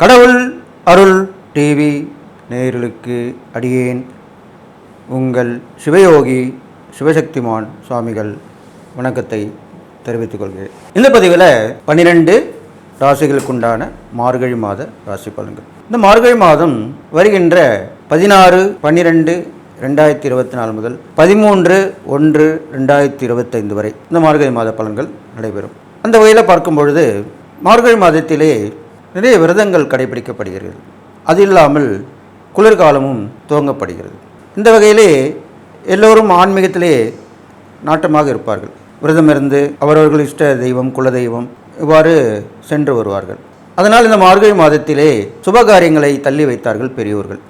கடவுள் அருள் டிவி நேயர்களுக்கு அடியேன் உங்கள் சிவயோகி சிவசக்திமான் சுவாமிகள் வணக்கத்தை தெரிவித்துக் கொள்கிறேன். இந்த பதிவில் பன்னிரெண்டு ராசிகளுக்குண்டான மார்கழி மாத ராசி பலன்கள். இந்த மார்கழி மாதம் வருகின்ற பதினாறு பன்னிரெண்டு ரெண்டாயிரத்தி இருபத்தி நாலு முதல் பதிமூன்று ஒன்று ரெண்டாயிரத்தி இருபத்தைந்து வரை இந்த மார்கழி மாத பலன்கள் நடைபெறும். அந்த வகையில் பார்க்கும் பொழுது மார்கழி மாதத்திலே நிறைய விரதங்கள் கடைபிடிக்கப்படுகிறது. அது இல்லாமல் குளிர்காலமும் துவங்கப்படுகிறது. இந்த வகையிலே எல்லோரும் ஆன்மீகத்திலே நாட்டமாக இருப்பார்கள். விரதம் இருந்து அவரவர்கள் இஷ்ட தெய்வம் குலதெய்வம் இவ்வாறு சென்று வருவார்கள். அதனால் இந்த மார்கழி மாதத்திலே சுபகாரியங்களை தள்ளி வைத்தார்கள் பெரியோர்கள்.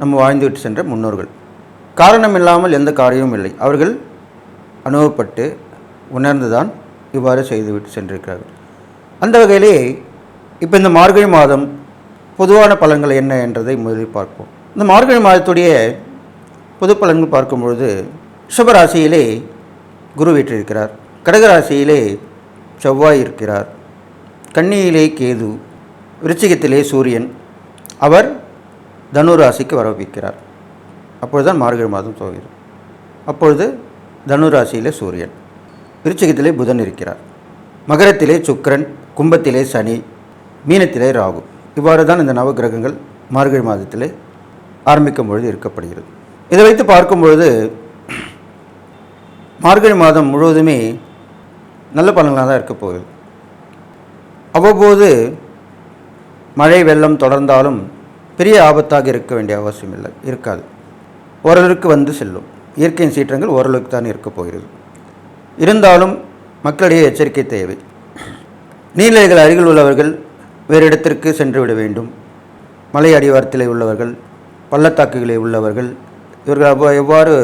நம்ம வாழ்ந்துவிட்டு சென்ற முன்னோர்கள். காரணம் இல்லாமல் எந்த காரியமும் இல்லை. அவர்கள் அனுபவப்பட்டு உணர்ந்துதான் இவ்வாறு செய்துவிட்டு சென்றிருக்கிறார்கள். அந்த வகையிலே இப்போ இந்த மார்கழி மாதம் பொதுவான பலன்கள் என்ன என்றதை முதலில் பார்ப்போம். இந்த மார்கழி மாதத்துடைய பொது பலன்கள் பார்க்கும்பொழுது ரிஷபராசியிலே குரு வீற்றிருக்கிறார். கடகராசியிலே செவ்வாய் இருக்கிறார். கன்னியிலே கேது விருச்சிகத்திலே சூரியன். அவர் தனுராசிக்கு வரவிக்கிறார் அப்பொழுதுதான் மார்கழி மாதம் துவங்கிறது அப்பொழுது தனுராசியிலே சூரியன். விருச்சிகத்திலே புதன் இருக்கிறார். மகரத்திலே சுக்கரன் கும்பத்திலே சனி. மீனத்திலே ராகு. இவ்வாறு தான் இந்த நவகிரகங்கள் மார்கழி மாதத்திலே ஆரம்பிக்கும் பொழுது இருக்கப்படுகிறது. இதை வைத்து பார்க்கும் பொழுது மார்கழி மாதம் முழுவதுமே நல்ல பலன்களாக தான் இருக்க போகுது. அவ்வப்போது மழை வெள்ளம் தொடர்ந்தாலும் பெரிய ஆபத்தாக இருக்க வேண்டிய அவசியம் இல்லை இருக்காது. ஓரளவுக்கு வந்து செல்லும். இயற்கையின் சீற்றங்கள் ஓரளவுக்கு தான் இருக்கப் போகிறது. இருந்தாலும் மக்களிடையே எச்சரிக்கை தேவை. நீர்நிலைகள் அருகில் உள்ளவர்கள் வேறு இடத்திற்கு சென்று விட வேண்டும். மலை அடிவாரத்திலே உள்ளவர்கள் பள்ளத்தாக்குகளில் உள்ளவர்கள் இவர்கள் அவ்வா எவ்வாறு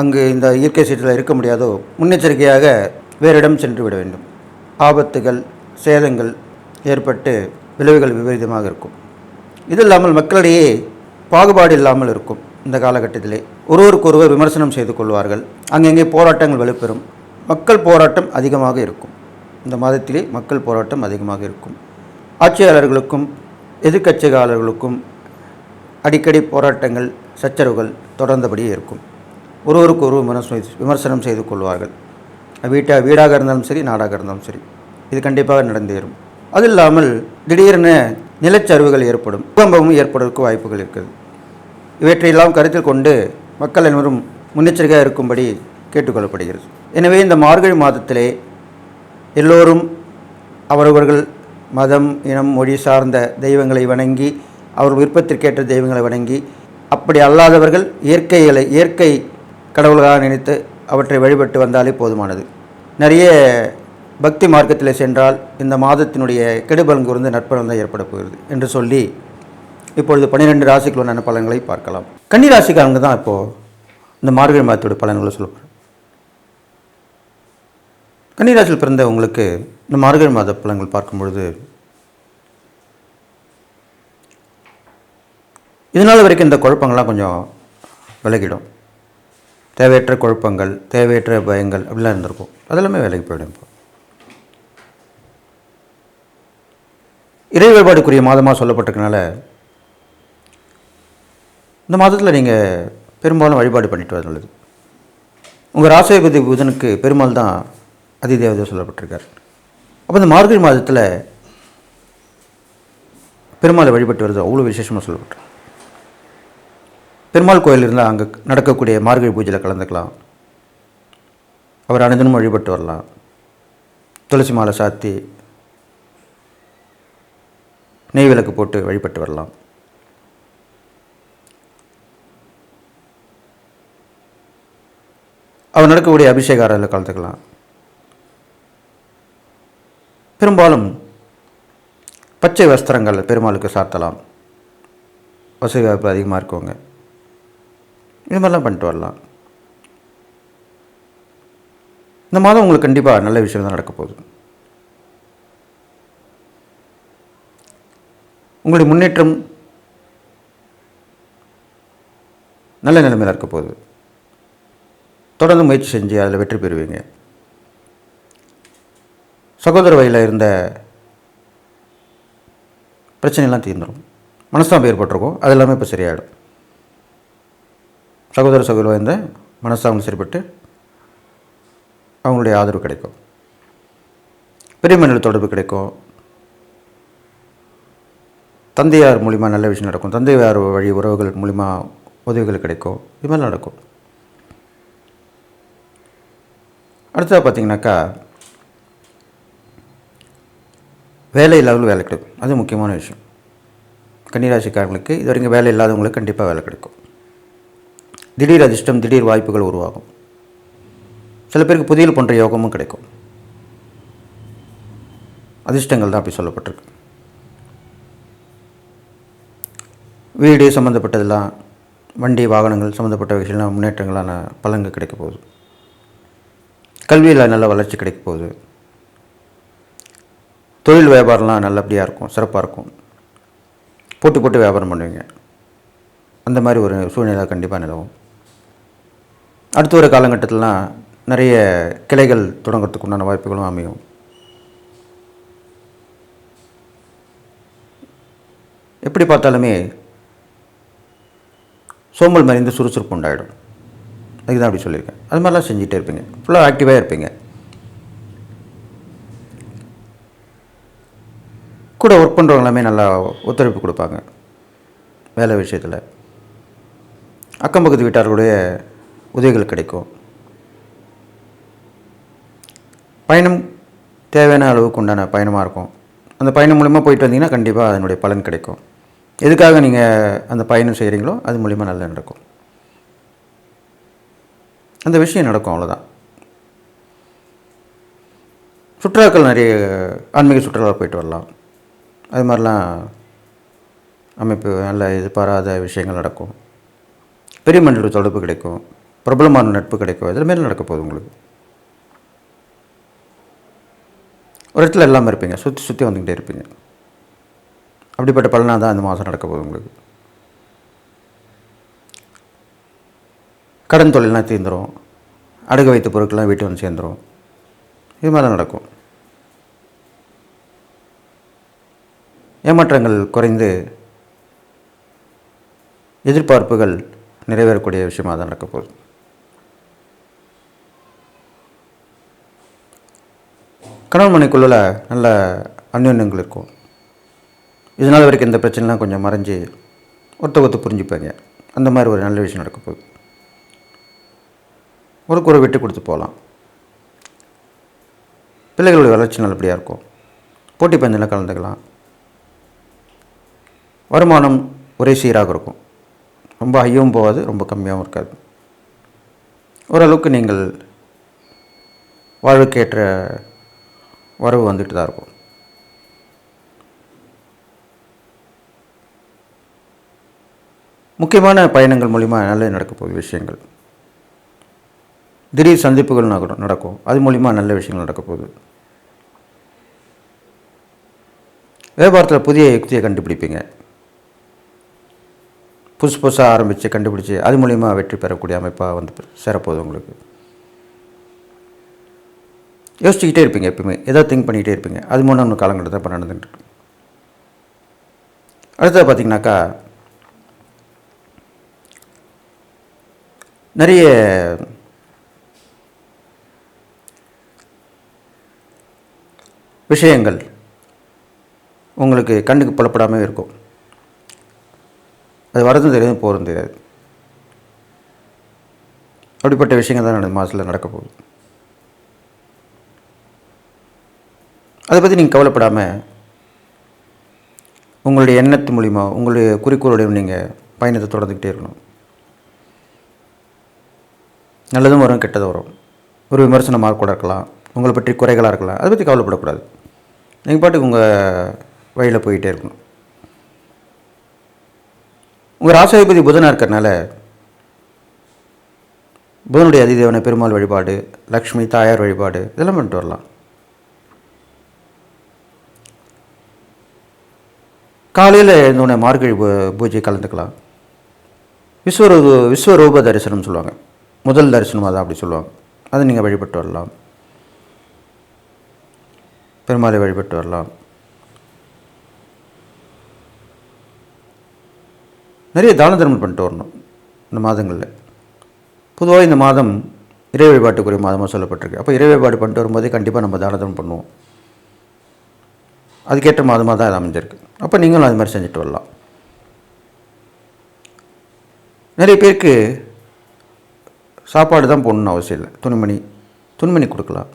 அங்கு இந்த இயற்கை சீற்றில் இருக்க முடியாதோ முன்னெச்சரிக்கையாக வேறு இடம் சென்று விட வேண்டும். ஆபத்துகள் சேதங்கள் ஏற்பட்டு விளைவுகள் விபரீதமாக இருக்கும். இது இல்லாமல் மக்களிடையே பாகுபாடு இல்லாமல் இருக்கும் இந்த காலகட்டத்திலே. ஒருவருக்கொருவர் விமர்சனம் செய்து கொள்வார்கள். அங்கங்கே போராட்டங்கள் வலுப்பெறும். மக்கள் போராட்டம் அதிகமாக இருக்கும். இந்த மாதத்திலே மக்கள் போராட்டம் அதிகமாக இருக்கும். ஆட்சியாளர்களுக்கும் எதிர்க்கட்சியாளர்களுக்கும் அடிக்கடி போராட்டங்கள் சச்சரவுகள் தொடர்ந்தபடியே இருக்கும். ஒருவருக்கு ஒரு விமர்சனம் விமர்சனம் செய்து கொள்வார்கள். வீட்டா வீடாக இருந்தாலும் சரி நாடாக இருந்தாலும் சரி இது கண்டிப்பாக நடந்தேறும் அது இல்லாமல் திடீரென நிலச்சரிவுகள் ஏற்படும் பூகம்பமும் ஏற்படுவதற்கு வாய்ப்புகள் இருக்குது. இவற்றையெல்லாம் கருத்தில் கொண்டு மக்கள் அனைவரும் முன்னெச்சரிக்கையாக இருக்கும்படி கேட்டுக்கொள்ளப்படுகிறது. எனவே இந்த மார்கழி மாதத்திலே எல்லோரும் அவரவர்கள் மதம் இனம் மொழி சார்ந்த தெய்வங்களை வணங்கி அவர் விருப்பத்திற்கேற்ற தெய்வங்களை வணங்கி அப்படி அல்லாதவர்கள் இயற்கைகளை இயற்கை கடவுள்களாக நினைத்து அவற்றை வழிபட்டு வந்தாலே போதுமானது. நிறைய பக்தி மார்க்கத்தில் சென்றால் இந்த மாதத்தினுடைய கெடுபலன் கூர்ந்து நற்பலன் தான் ஏற்பட போகிறது என்று சொல்லி இப்பொழுது பன்னிரெண்டு ராசிக்குள்ளான பலன்களை பார்க்கலாம். கன்னி ராசிக்காரங்க தான் இப்போது இந்த மார்கழி மாதத்தோடய பலன்களை சொல்ல கன்னிராசியில் பிறந்த உங்களுக்கு இந்த மார்கழி மாத பலன்கள் பார்க்கும் பொழுது இதனால் வரைக்கும் இந்த குழப்பங்கள்லாம் கொஞ்சம் விலகிடும். தேவையற்ற குழப்பங்கள் தேவையற்ற பயங்கள் அப்படிலாம் இருந்திருக்கும். அதெல்லாமே விலகி போயிடும் இப்போ. இறை வழிபாடுக்குரிய மாதமாக சொல்லப்பட்டிருக்கனால இந்த மாதத்தில் நீங்கள் பெரும்பாலும் வழிபாடு பண்ணிட்டு வர நல்லது. உங்கள் ராசிபதி புதனுக்கு பெருமாள் தான் அதிதேவதை சொல்லப்பட்டிருக்கார். அப்போ இந்த மார்கழி மாதத்தில் பெருமாளை வழிபட்டு வருது அவ்வளோ விசேஷமாக சொல்லப்பட்டு பெருமாள் கோயில் இருந்தால் அங்கே நடக்கக்கூடிய மார்கழி பூஜையில் கலந்துக்கலாம். அவர் அனைதனும் வழிபட்டு வரலாம். துளசி மாலை சாத்தி நெய் விளக்கு போட்டு வழிபட்டு வரலாம். அவர் நடக்கக்கூடிய அபிஷேக கலந்துக்கலாம். பெரும்பாலும் பச்சை வஸ்திரங்கள் பெருமாளுக்கு சாத்தலாம். வசதி வாய்ப்பு அதிகமாக இருக்கவங்க. இது மாதிரிலாம் பண்ணிட்டு வரலாம். இந்த மாதம் உங்களுக்கு கண்டிப்பாக நல்ல விஷயம் தான் நடக்க போகுது. உங்களுடைய முன்னேற்றம் நல்ல நிலைமையில் இருக்க போகுது. தொடர்ந்து முயற்சி செஞ்சு அதில் வெற்றி பெறுவீங்க. சகோதர வழியில் இருந்த பிரச்சனையெல்லாம் தீர்ந்துடும் மனஸ்தாபம் ஏற்பட்டிருக்கும். அது எல்லாமே இப்போ சரியாயிடும். சகோதர சகோதர வாய்ந்த மனஸ்தாபம் சரிப்பட்டு அவங்களுடைய ஆதரவு கிடைக்கும். பெரிய மனித தொடர்பு கிடைக்கும். தந்தையார் மூலிமா நல்ல விஷயம் நடக்கும். தந்தையார் வழி உறவுகள் மூலிமா உதவிகள் கிடைக்கும். இது மாதிரி நடக்கும். அடுத்ததாக பார்த்தீங்கன்னாக்கா வேலை இல்லாதவங்களுக்கு வேலை கிடைக்கும். அது முக்கியமான விஷயம். கன்னிராசிக்காரங்களுக்கு இது வரைக்கும் வேலை இல்லாதவங்களுக்கு கண்டிப்பாக வேலை கிடைக்கும். திடீர் அதிர்ஷ்டம் திடீர் வாய்ப்புகள் உருவாகும். சில பேருக்கு புதியல் போன்ற யோகமும் கிடைக்கும். அதிர்ஷ்டங்கள் தான் அப்படி சொல்லப்பட்டிருக்கு. வீடு சம்மந்தப்பட்டதெல்லாம் வண்டி வாகனங்கள் சம்மந்தப்பட்ட விஷயம்லாம் முன்னேற்றங்களான பலன்கள் கிடைக்க போகுது. கல்வியில் நல்ல வளர்ச்சி கிடைக்க போகுது. தொழில் வியாபாரம்லாம் நல்லபடியாக இருக்கும் சிறப்பாக இருக்கும். போட்டு போட்டு வியாபாரம் பண்ணுவீங்க. அந்த மாதிரி ஒரு சூழ்நிலை கண்டிப்பாக நிலவும். அடுத்த ஒரு காலகட்டத்திலலாம் நிறைய கிளைகள் தொடங்கிறதுக்கு உண்டான வாய்ப்புகளும் அமையும். எப்படி பார்த்தாலுமே சோம்பல் மறைந்து சுறுசுறுப்பு உண்டாயிடும். அதுக்கு தான் அப்படி சொல்லியிருக்கேன். அது மாதிரிலாம் செஞ்சுட்டே இருப்பீங்க. ஃபுல்லாக ஆக்டிவாக இருப்பீங்க. கூட ஒர்க் பண்ணுறவங்க எல்லாமே நல்லா ஒத்துழைப்பு கொடுப்பாங்க. வேலை விஷயத்தில். அக்கம் பக்கத்து வீட்டார்களுடைய உதவிகள் கிடைக்கும். பயணம் தேவையான அளவுக்கு உண்டான பயணமாக இருக்கும். அந்த பயணம் மூலிமா போயிட்டு வந்தீங்கன்னா கண்டிப்பாக அதனுடைய பலன் கிடைக்கும். எதுக்காக நீங்கள் அந்த பயணம் செய்கிறீங்களோ அது மூலிமா நல்லா நடக்கும். அந்த விஷயம் நடக்கும் அவ்வளோதான் சுற்றுலாக்கள் நிறைய ஆன்மீக சுற்றுலா போயிட்டு வரலாம். அது மாதிரிலாம் அமைப்பு நல்ல எதிர்பாராத விஷயங்கள் நடக்கும். பெரிய மனிதர்கள் தொடர்பு கிடைக்கும். பிரபலமான நட்பு கிடைக்கும். இதில் மேலே நடக்க போகுது உங்களுக்கு? ஒரு இடத்துல இல்லாமல் இருப்பீங்க. சுற்றி சுற்றி வந்துக்கிட்டே இருப்பீங்க. அப்படிப்பட்ட பலனாக தான் இந்த மாதம் நடக்க போகுது உங்களுக்கு. கடன் தொழிலாம் தீர்ந்துடும் அடகு வைத்த பொருட்கள்லாம் வீட்டு வந்து சேர்ந்துடும் இது மாதிரி தான் நடக்கும். ஏமாற்றங்கள் குறைந்து எதிர்பார்ப்புகள் நிறைவேறக்கூடிய விஷயமாக தான் நடக்க போகுது. கணவன் மனைக்குள்ள நல்ல அந்யோன்யங்கள் இருக்கும். இதனால் வரைக்கும் இந்த பிரச்சனைலாம் கொஞ்சம் மறைஞ்சு ஒருத்த ஒத்து புரிஞ்சுப்பாங்க. அந்த மாதிரி ஒரு நல்ல விஷயம் நடக்க போகுது. ஒரு குறை விட்டு கொடுத்து போகலாம். பிள்ளைகளுடைய வளர்ச்சி நல்லபடியாக இருக்கும். போட்டி பந்தெல்லாம் கலந்துக்கலாம். வருமானம் ஒரே சீராக இருக்கும். ரொம்ப ஹையும் போகாது ரொம்ப கம்மியாகவும் இருக்காது. ஓரளவுக்கு நீங்கள் வாழ்வுக்கேற்ற வரவு வந்துட்டு தான் இருக்கும். முக்கியமான பயணங்கள் மூலிமா நல்ல நடக்க போகுது விஷயங்கள். திடீர் சந்திப்புகள் நடக்கும். அது மூலிமா நல்ல விஷயங்கள் நடக்க போகுது. வியாபாரத்தில் புதிய யுக்தியை கண்டுபிடிப்பீங்க. புதுசு புதுசாக ஆரம்பித்து கண்டுபிடிச்சி அது மூலிமா வெற்றி பெறக்கூடிய அமைப்பாக வந்து சேரப்போகுது உங்களுக்கு. யோசிச்சுக்கிட்டே இருப்பீங்க எப்பவுமே ஏதோ திங்க் பண்ணிக்கிட்டே இருப்பீங்க. அது மூணு ஒன்று காலங்கட்டத்தில் இப்போ நடந்துகிட்டு அடுத்தது பார்த்தீங்கன்னாக்கா நிறைய விஷயங்கள் உங்களுக்கு கண்ணுக்கு புலப்படாமல் இருக்கும். அது வரதும் தெரியாது போகிறதும் தெரியாது. அப்படிப்பட்ட விஷயங்கள் தான் நடந்த மாதத்தில் நடக்க போகுது. அதை பற்றி நீங்கள் கவலைப்படாமல் உங்களுடைய எண்ணத்து மூலிமா உங்களுடைய குறிக்கோளுடைய நீங்கள் பயணத்தை தொடர்ந்துக்கிட்டே இருக்கணும். நல்லதும் வரும் கெட்டதும் வரும். ஒரு விமர்சனமாக கூட இருக்கலாம் உங்களை பற்றி குறைகளாக இருக்கலாம் அதை பற்றி கவலைப்படக்கூடாது. நீங்கள் பாட்டுக்கு உங்கள் வழியில் போயிட்டே இருக்கணும். உங்கள் ராசாதிபதி புதனாக இருக்கிறனால புதனுடைய அதிதேவன பெருமாள் வழிபாடு லக்ஷ்மி தாயார் வழிபாடு இதெல்லாம் பண்ணிட்டு வரலாம். காலையில் எழுந்தோடனே மார்கழி பூ- பூஜை கலந்துக்கலாம். விஸ்வரூப விஸ்வரூப தரிசனம் சொல்லுவாங்க. முதல் தரிசனம் அதான் அப்படி சொல்லுவாங்க. அதை நீங்கள் வழிபட்டு வரலாம். பெருமாளை வழிபட்டு வரலாம். நிறைய தான தர்மம் பண்ணிட்டு வரணும் இந்த மாதங்களில். பொதுவாக இந்த மாதம் இறை வழிபாட்டுக்குரிய மாதமாக சொல்லப்பட்டிருக்கு. அப்போ இறை வழிபாடு பண்ணிட்டு வரும்போதே கண்டிப்பாக நம்ம தான தர்மம் பண்ணுவோம். அதுக்கேற்ற மாதமாக தான் அது அமைஞ்சிருக்கு. அப்போ நீங்களும் அது மாதிரி செஞ்சுட்டு வரலாம். நிறைய பேருக்கு சாப்பாடு தான் போடணும்னு அவசியம் இல்லை. துணிமணி துணிமணி கொடுக்கலாம்.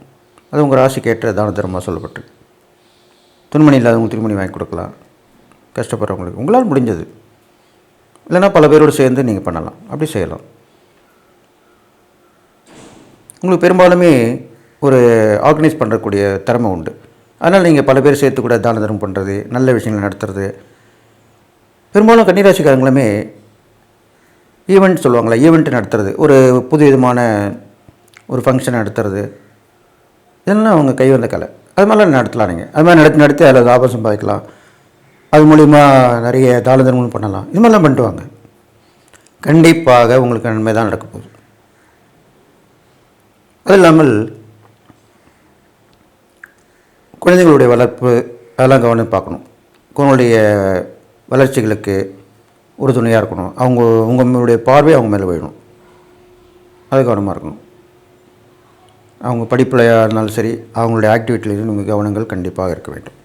அது உங்கள் ராசிக்கு ஏற்ற தான தர்மமாக சொல்லப்பட்டிருக்கு. துணிமணி இல்லாதவங்க துணிமணி வாங்கி கொடுக்கலாம். கஷ்டப்படுறவங்களுக்கு உங்களால் முடிஞ்சது. இல்லைன்னா பல பேரோடு சேர்ந்து நீங்கள் பண்ணலாம். அப்படி செய்யலாம். உங்களுக்கு பெரும்பாலுமே ஒரு ஆர்கனைஸ் பண்ணுறக்கூடிய திறமை உண்டு. அதனால் நீங்கள் பல பேர் சேர்த்து கூட தான தர்மம் பண்ணுறது நல்ல விஷயங்களை நடத்துறது. பெரும்பாலும் கன்னிராசிக்காரங்களுமே ஈவெண்ட் சொல்லுவாங்களே ஈவெண்ட் நடத்துறது ஒரு புது விதமான ஒரு ஃபங்க்ஷன் நடத்துறது. இதெல்லாம் அவங்க கை வந்த கலை. அது மாதிரிலாம் நடத்தலாம் நீங்கள் அது மாதிரி நடத்தி நடத்தி அதில் லாபம் சம்பாதிக்கலாம். அது மூலிமா நிறைய தான தர்மம் பண்ணலாம். இது மாதிரிலாம் பண்ணிட்டு வாங்க கண்டிப்பாக உங்களுக்கு நன்மை தான் நடக்க போகுது. அது இல்லாமல் குழந்தைகளுடைய வளர்ப்பு அதெல்லாம் கவனம் பார்க்கணும். குழந்தைய வளர்ச்சிகளுக்கு உறுதுணையாக இருக்கணும். அவங்க உங்களுடைய பார்வை அவங்க மேலே போயிடணும். அது கவனமாக இருக்கணும். அவங்க படிப்பிலையாக இருந்தாலும் சரி அவங்களுடைய ஆக்டிவிட்டிலையும் உங்கள் கவனங்கள் கண்டிப்பாக இருக்க வேண்டும்.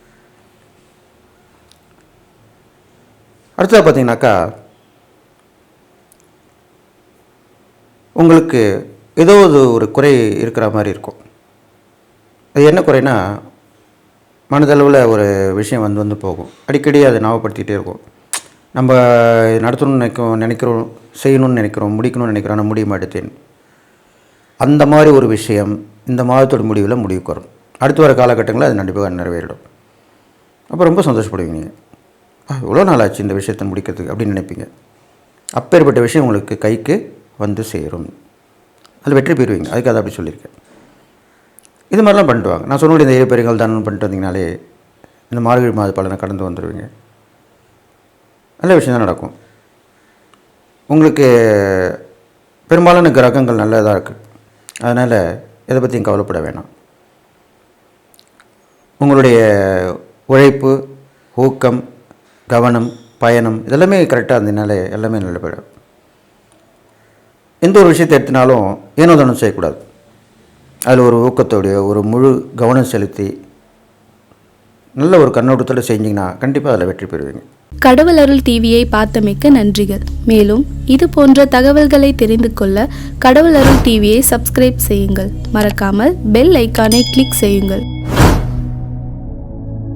அடுத்தது பார்த்தீங்கன்னாக்கா உங்களுக்கு ஏதோ ஒரு குறை இருக்கிற மாதிரி இருக்கும். அது என்ன குறைனா மனதளவில் ஒரு விஷயம் வந்து வந்து போகும். அடிக்கடி அதை ஞாபகப்படுத்திகிட்டே இருக்கும். நம்ம நடத்தணும்னு நினைக்கிறோம் நினைக்கிறோம் செய்யணும்னு நினைக்கிறோம் முடிக்கணும்னு நினைக்கிறோம் ஆனால் முடிய மாட்டேன் அந்த மாதிரி ஒரு விஷயம் இந்த மாதத்தோட முடிவில் முடிவுக்கு வரும். அடுத்து வர காலகட்டங்களில் அது கண்டிப்பாக நிறைவேறிடும். அப்போ ரொம்ப சந்தோஷப்படுவீங்க நீங்கள் இவ்வளோ நாள் ஆச்சு இந்த விஷயத்தை முடிக்கிறதுக்கு அப்படின்னு நினைப்பீங்க. அப்பேற்பட்ட விஷயம் உங்களுக்கு கைக்கு வந்து சேரும். அதில் வெற்றி பெறுவீங்க. அதுக்கு அதை அப்படி சொல்லியிருக்கேன். இது மாதிரிலாம் பண்ணிடுவாங்க. நான் சொன்ன இந்த ஏழு பெருங்கள் தானம் பண்ணிட்டு வந்தீங்கனாலே இந்த மார்கழி மாத பலனை கடந்து வந்துடுவீங்க நல்ல விஷயம் தான் நடக்கும். உங்களுக்கு பெரும்பாலான கிரகங்கள் நல்லதாக இருக்குது அதனால் எதை பற்றியும் கவலைப்பட வேணாம். உங்களுடைய உழைப்பு ஊக்கம் கவனம் பயணம் இதெல்லாமே கரெக்டாக இருந்ததுனால எல்லாமே நல்லபடும் எந்த ஒரு விஷயத்தை எடுத்தினாலும் ஏனோ தானம் செய்யக்கூடாது. அதில் ஒரு ஊக்கத்தோடைய ஒரு முழு கவனம் செலுத்தி நல்ல ஒரு கண்ணோட்டத்தில் செஞ்சிங்கன்னா கண்டிப்பாக அதில் வெற்றி பெறுவீங்க. கடவுள் அருள் டிவியை பார்த்தமைக்க நன்றிகள். மேலும் இது போன்ற தகவல்களை தெரிந்து கொள்ள கடவுள் அருள் டிவியை சப்ஸ்கிரைப் செய்யுங்கள். மறக்காமல் பெல் ஐக்கானை கிளிக் செய்யுங்கள்.